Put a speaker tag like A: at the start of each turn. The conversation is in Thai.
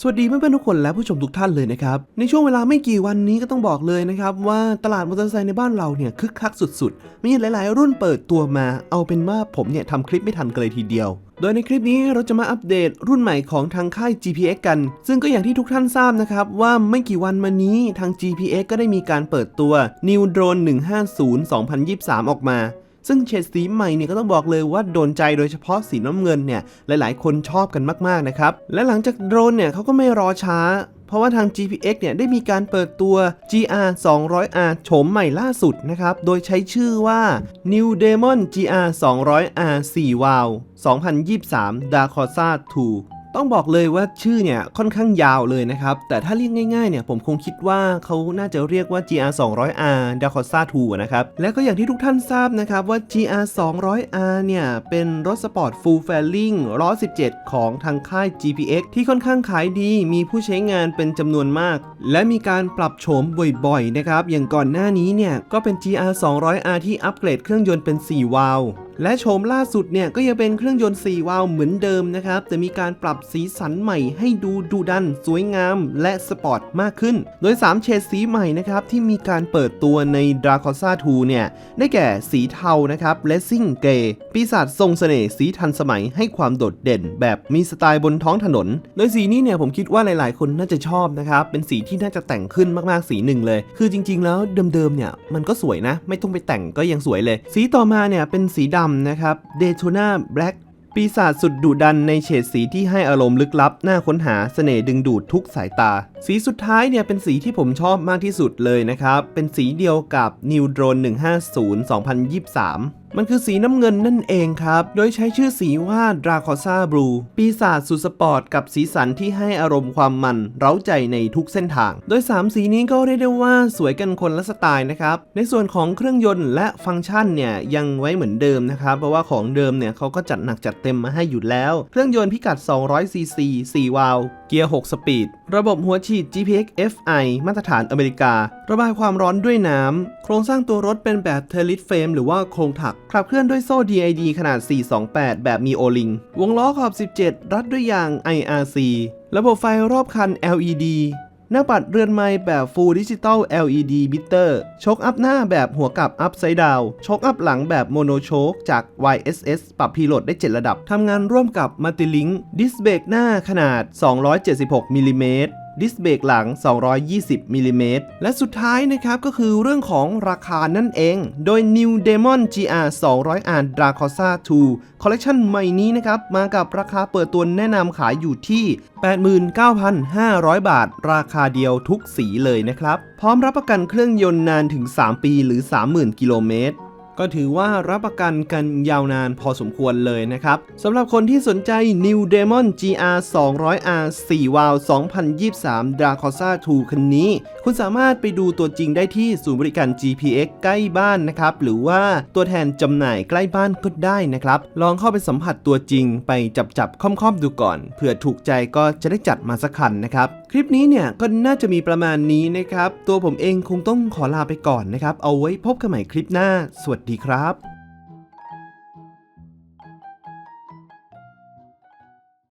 A: สวัสดีเพื่อนๆทุกคนและผู้ชมทุกท่านเลยนะครับ ในช่วงเวลาไม่กี่วันนี้ก็ต้องบอกเลยนะครับ ว่าตลาดมอเตอร์ไซค์ในบ้านเราเนี่ยคึกคักสุดๆ มีหลายๆ รุ่นเปิดตัวมา เอาเป็นว่าผมเนี่ยทำคลิปไม่ทันกันเลยทีเดียวโดยในคลิปนี้เราจะมาอัปเดตรุ่นใหม่ของทางค่าย GPX กัน ซึ่งก็อย่างที่ทุกท่านทราบนะครับ ว่าไม่กี่วันมานี้ทาง GPX ก็ได้มีการเปิดตัว New Drone 150 2023 ออกมา ซึ่งเฉดสีใหม่เนี่ยก็ต้องบอกเลยว่าโดนใจโดยเฉพาะสีน้ำเงินเนี่ยหลายๆ คนชอบกันมากๆนะครับ และหลังจากโดรนเนี่ยเขาก็ไม่รอช้า เพราะว่าทาง GPX เนี่ยได้มีการเปิดตัว GR 200R โฉมใหม่ล่าสุดนะครับ โดยใช้ชื่อว่า New Demon GR 200R 4 Valve 2023 Dacosa 2 ต้องบอกเลยว่าชื่อเนี่ยค่อนข้างยาวเลยนะครับ แต่ถ้าเรียกง่ายๆเนี่ยผมคงคิดว่าเขาน่าจะเรียกว่า GR 200R d a c o s a 2นะครับ และก็อย่างที่ทุกท่านทราบนะครับว่า GR 200R เนี่ย เป็นรถสปอร์ต Full Fairing ล้อ17 ของทางค่าย GPX ที่ค่อนข้างขายดี มีผู้ใช้งานเป็นจำนวนมาก และมีการปรับโฉมบ่อยๆนะครับ อย่างก่อนหน้านี้เนี่ยก็เป็น GR 200R ที่อัปเกรดเครื่องยนต์เป็น 4 วาล์ว และโฉมล่าสุดเนี่ยก็ยังเป็นเครื่องยนต์ 4 วาล์วเหมือนเดิมนะครับ แต่มีการปรับสีสันใหม่ให้ดูดูดัน สวยงาม และสปอร์ตมากขึ้น โดย 3 เฉดสีใหม่นะครับ ที่มีการเปิดตัวใน d r a c o s a 2 เนี่ย ได้แก่สีเทานะครับ Racing Grey ปีศาจทรงเสน่ห์สีทันสมัยให้ความโดดเด่น แบบมีสไตล์บนท้องถนน โดยสีนี้เนี่ยผมคิดว่าหลาย ๆ คนน่าจะชอบนะครับ เป็นสีที่น่าจะแต่งขึ้นมาก ๆ สีหนึ่งเลย คือจริง ๆ แล้วเดิม ๆ เนี่ยมันก็สวยนะ ไม่ต้องไปแต่งก็ยังสวยเลย สีต่อมาเนี่ยเป็นสีดำนะครับ Daytona Black ปีศาจสุดดุดันในเฉดสีที่ให้อารมณ์ลึกลับ น่าค้นหาเสน่ห์ดึงดูดทุกสายตา สีสุดท้ายเนี่ยเป็นสีที่ผมชอบมากที่สุดเลยนะครับ เป็นสีเดียวกับ New Drone 150 2023มันคือสีน้ำเงินนั่นเองครับ โดยใช้ชื่อสีว่า Dracosa Blue ปีศาจสุดสปอร์ตกับสีสันที่ให้อารมณ์ความมัน เร้าใจในทุกเส้นทาง โดย 3 สีนี้ก็เรียกได้ว่าสวยกันคนละสไตล์นะครับ ในส่วนของเครื่องยนต์และฟังก์ชันเนี่ยยังไว้เหมือนเดิมนะครับ เพราะว่าของเดิมเนี่ยเขาก็จัดหนักจัดเต็มมาให้อยู่แล้ว เครื่องยนต์พิกัด200ซีซี4วาล์ว เกียร์ 6 สปีด ระบบหัวฉีด GPX FI มาตรฐานอเมริกา ระบายความร้อนด้วยน้ำ โครงสร้างตัวรถเป็นแบบเทลิสเฟรมหรือว่าโครงถัก ขับเคลื่อนด้วยโซ่ DID ขนาด 428 แบบมีโอลิง วงล้อขอบ 17 รัดด้วยยาง IRC ระบบไฟรอบคัน LED หน้าปัดเรือนไม้แบบ Full Digital LED Bitter โชคอัพหน้าแบบหัวกลับ Upside Down โชคอัพหลังแบบ Mono Choke จาก YSS ปรับพีโหลดได้ 7 ระดับ ทำงานร่วมกับ Multilink ดิสเบรกหน้าขนาด 276มิลลิเมตร ดิสเบรกหลัง 220มิลลิเมตรและสุดท้ายนะครับก็คือเรื่องของราคานั่นเอง โดย New Demon GR 200R Dracosa 2คอลเลกชันใหม่นี้นะครับมากับราคาเปิดตัวแนะนำขายอยู่ที่ 89,500 บาท ราคาเดียวทุกสีเลยนะครับ พร้อมรับประกันเครื่องยนต์นานถึง 3 ปีหรือ 30,000 กิโลเมตร ก็ถือว่ารับประกันกันยาวนานพอสมควรเลยนะครับสำหรับคนที่สนใจ New Demon GR 200R 4 วาล์ว2023 Dracosa 2 คันนี้ คุณสามารถไปดูตัวจริงได้ที่ศูนย์บริการ GPX ใกล้บ้านนะครับ หรือว่าตัวแทนจำหน่ายใกล้บ้านก็ได้นะครับ ลองเข้าไปสัมผัสตัวจริงไปจับจับค่อมๆดูก่อน เผื่อถูกใจก็จะได้จัดมาสักคันนะครับคลิปนี้เนี่ยก็น่าจะมีประมาณนี้นะครับ ตัวผมเองคงต้องขอลาไปก่อนนะครับ เอาไว้พบกันใหม่คลิปหน้า สวัสดดีครับ